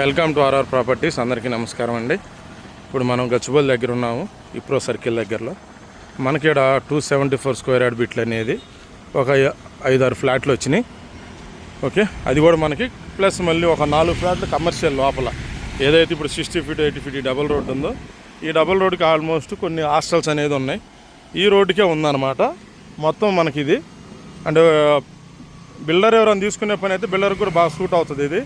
Welcome to RR properties. అందరికీ నమస్కారం అండి. ఇప్పుడు మనం గచ్చిబౌలి దగ్గర ఉన్నాము ఇప్రో సర్కిల్ దగ్గరలో. మనకి ఇక్కడ two seventy four square yard బిట్లు అనేది ఒక ఐదు ఐదారు ఫ్లాట్లు వచ్చినాయి. ఓకే? అది కూడా మనకి ప్లస్ మళ్ళీ ఒక నాలుగు ఫ్లాట్లు కమర్షియల్ లోపల. ఏదైతే ఇప్పుడు sixty feet eighty feet double road ఉందో ఈ డబుల్ రోడ్కి ఆల్మోస్ట్ కొన్ని హాస్టల్స్ అనేది ఉన్నాయి. ఈ రోడ్డుకే ఉందన్నమాట. మొత్తం మనకి ఇది. అంటే బిల్డర్ ఎవరైనా తీసుకునే పని అయితే బిల్డర్కి కూడా బాగా సూట్ అవుతుంది ఇది.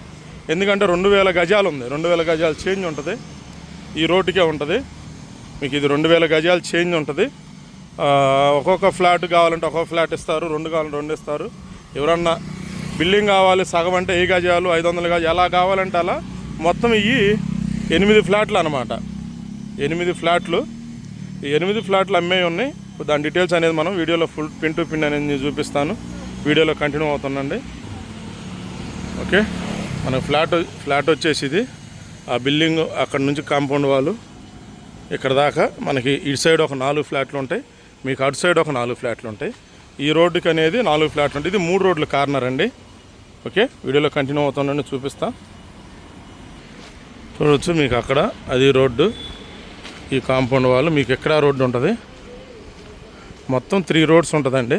ఎందుకంటే రెండు వేల గజాలు ఉంది. రెండు వేల గజాలు చేంజ్ ఉంటుంది. ఈ రోడ్డుకే ఉంటుంది. మీకు ఇది రెండు వేల గజాలు చేంజ్ ఉంటుంది. ఒక్కొక్క ఫ్లాట్ కావాలంటే ఒక్కొక్క ఫ్లాట్ ఇస్తారు. రెండు కావాలంటే రెండు ఇస్తారు. ఎవరన్నా బిల్డింగ్ కావాలి సగం అంటే ఏ గజాలు ఐదు వందల గజాలు ఎలా కావాలంటే అలా మొత్తం ఇవి ఎనిమిది ఫ్లాట్లు అనమాట ఎనిమిది ఫ్లాట్లు. ఎనిమిది ఫ్లాట్లు అమ్మే ఉన్నాయి. దాని డీటెయిల్స్ అనేది మనం వీడియోలో ఫుల్ పిన్ టు పిన్ అనేది చూపిస్తాను. వీడియోలో కంటిన్యూ అవుతుందండి ఓకే? మన ఫ్లాట్ ఫ్లాట్ వచ్చేసి ఇది ఆ బిల్డింగ్ అక్కడ నుంచి కాంపౌండ్ వాళ్ళు ఇక్కడ దాకా మనకి ఇటు సైడ్ ఒక నాలుగు ఫ్లాట్లు ఉంటాయి. మీకు అటు సైడ్ ఒక నాలుగు ఫ్లాట్లు ఉంటాయి. ఈ రోడ్డుకి అనేది నాలుగు ఫ్లాట్లు ఉంటాయి. ఇది మూడు రోడ్ల కార్నర్ అండి. ఓకే? వీడియోలో కంటిన్యూ అవుతుందండి చూపిస్తా. చూడవచ్చు మీకు అక్కడ అది రోడ్డు. ఈ కాంపౌండ్ వాళ్ళు మీకు ఎక్కడ రోడ్డు ఉంటుంది? మొత్తం త్రీ రోడ్స్ ఉంటుందండి.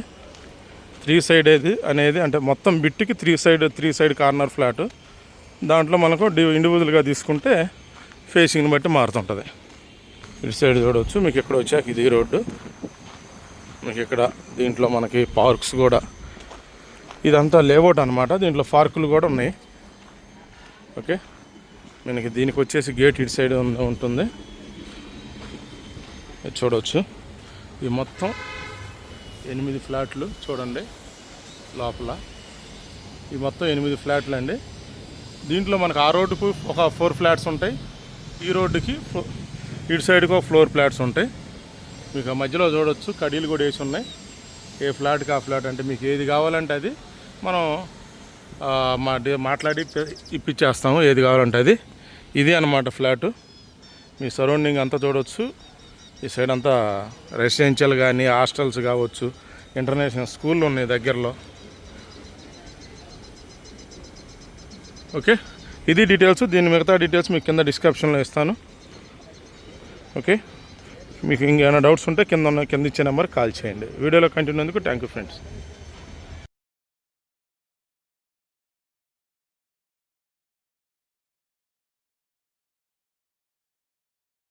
త్రీ సైడ్ ఏది అనేది అంటే మొత్తం బిట్టికి three side three side corner flat. దాంట్లో మనకు డి ఇండివిజువల్గా తీసుకుంటే ఫేసింగ్ని బట్టి మారుతుంటుంది. ఇటు సైడ్ చూడవచ్చు మీకు ఇక్కడ వచ్చాక ఇది రోడ్డు. మీకు ఇక్కడ దీంట్లో మనకి పార్క్స్ కూడా. ఇదంతా లేఅవుట్ అనమాట దీంట్లో పార్కులు కూడా ఉన్నాయి. ఓకే? మనకి దీనికి వచ్చేసి గేట్ ఇటు సైడ్ ఉంటుంది. చూడవచ్చు ఇది మొత్తం ఎనిమిది ఫ్లాట్లు చూడండి లోపల. ఈ మొత్తం ఎనిమిది ఫ్లాట్లు అండి దీంట్లో మనకు ఆ రోడ్డుకు ఒక ఫోర్ ఫ్లాట్స్ ఉంటాయి. ఈ రోడ్డుకి ఫో- ఇటు సైడ్కి ఒక ఫ్లోర్ ఫ్లాట్స్ ఉంటాయి. మీకు ఆ మధ్యలో చూడొచ్చు కడీలు కూడా వేసి ఉన్నాయి. ఏ ఫ్లాట్కి ఆ ఫ్లాట్ అంటే మీకు ఏది కావాలంటే అది మనం మా మాట్లాడి ఇప్పించేస్తాము ఏది కావాలంటే అది. ఇది అన్నమాట ఫ్లాటు. మీ సరౌండింగ్ అంతా చూడవచ్చు ఈ సైడ్ అంతా రెసిడెన్షియల్ కానీ హాస్టల్స్ కావచ్చు ఇంటర్నేషనల్ స్కూళ్ళు ఉన్నాయి దగ్గరలో. ఓకే. ఇది డీటెయిల్స్ దీని మిగతా డీటెయిల్స్ మీకు కింద డిస్క్రిప్షన్లో ఇస్తాను. ఓకే. మీకు ఇంకేమైనా డౌట్స్ ఉంటే కింద ఉన్న కింద ఇచ్చే నెంబర్ కాల్ చేయండి. వీడియోలో కంటిన్యూ అందుకు థ్యాంక్ యూ ఫ్రెండ్స్